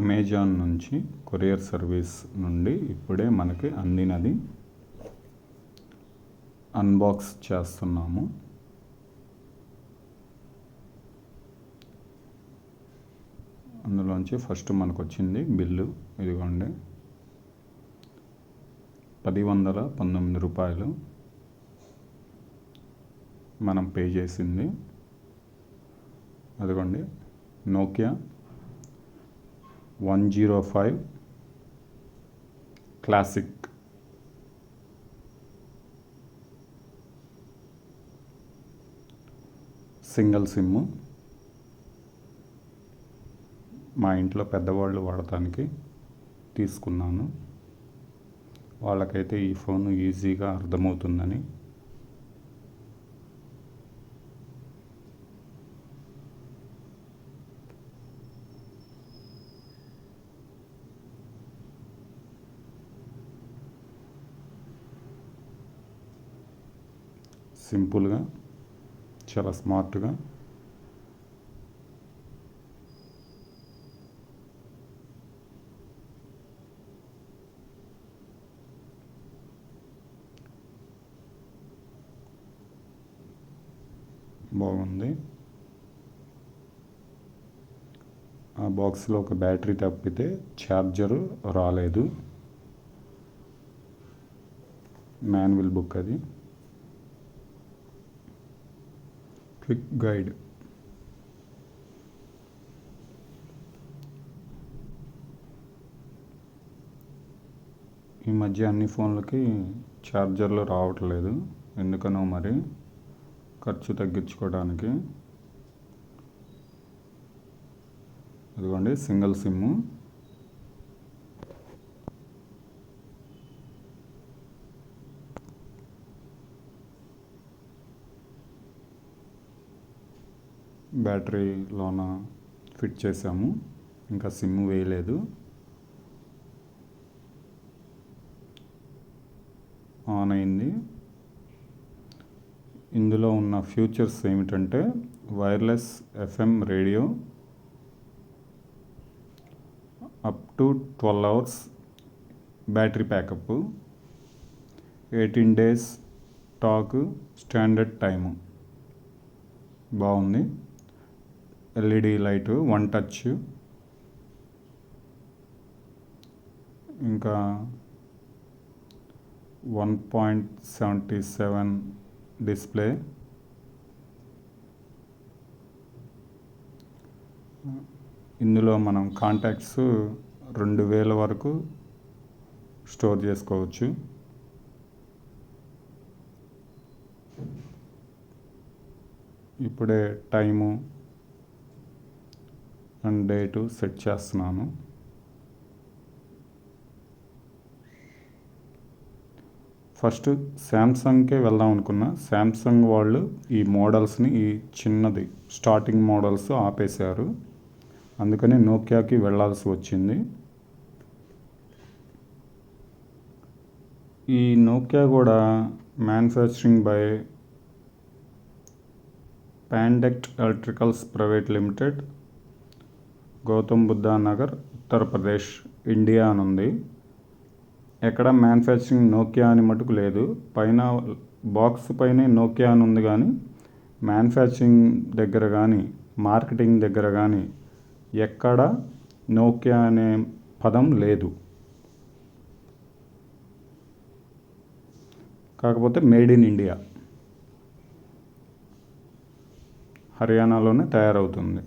Amazon నుంచి courier service నుండి ఇప్పుడే మనకి అందినది అన్బాక్స్ చేస్తున్నాము. అందులోంచి ఫస్ట్ మనకు వచ్చింది బిల్లు. ఇదిగోండి. పది వందల పంతొమ్మిది రూపాయలు మనం పే చేసింది. అదిగోండి. Nokia one zero five classic single sim మా ఇంట్లో పెద్దవాళ్ళు వాడటానికి తీసుకున్నాను. వాళ్ళకైతే ఈ ఫోన్ ఈజీగా అర్థమవుతుందని సింపుల్గా చాలా స్మార్ట్గా. బాగుంది. ఆ బాక్స్లో ఒక బ్యాటరీ తప్పితే ఛార్జరు రాలేదు. మాన్యువల్ బుక్ అది. Quick guide. ఈ మధ్య అన్ని ఫోన్లకి ఛార్జర్లు రావట్లేదు. ఎందుకనో మరి ఖర్చు తగ్గించుకోవడానికి. అదిగోండి సింగిల్ సిమ్ము బ్యాటరీలోన ఫిట్ చేసాము ఇంకా సిమ్ వేయలేదు. ఆన్ అయింది. ఇందులో ఉన్న ఫ్యూచర్స్ ఏమిటంటే wireless FM radio up to twelve hours battery backup eighteen days talk standard time. బాగుంది. LED light one touch. ఇంకా one point seventy seven display. ఇందులో మనం కాంటాక్ట్స్ రెండు వేల వరకు స్టోర్ చేసుకోవచ్చు. ఇప్పుడే టైము అండ్ డేటు సెట్ చేస్తున్నాను. ఫస్ట్ శాంసంగ్కే వెళ్దాం అనుకున్నా. శాంసంగ్ వాళ్ళు ఈ మోడల్స్ని ఈ చిన్నది స్టార్టింగ్ మోడల్స్ ఆపేశారు. అందుకని నోకియాకి వెళ్ళాల్సి వచ్చింది. ఈ నోకియా కూడా manufacturing by Padget electricals private limited Gautam Buddha Nagar Uttar Pradesh India అని ఉంది ఎక్కడ మ్యానుఫ్యాక్చరింగ్ నోకియా అని మటుకు లేదు. పైన బాక్స్ పైనే నోకియా అని ఉంది కానీ మ్యానుఫ్యాక్చరింగ్ దగ్గర కానీ మార్కెటింగ్ దగ్గర కానీ ఎక్కడ నోకియా అనే పదం లేదు. కాకపోతే మేడ్ ఇన్ ఇండియా. హర్యానాలోనే తయారవుతుంది.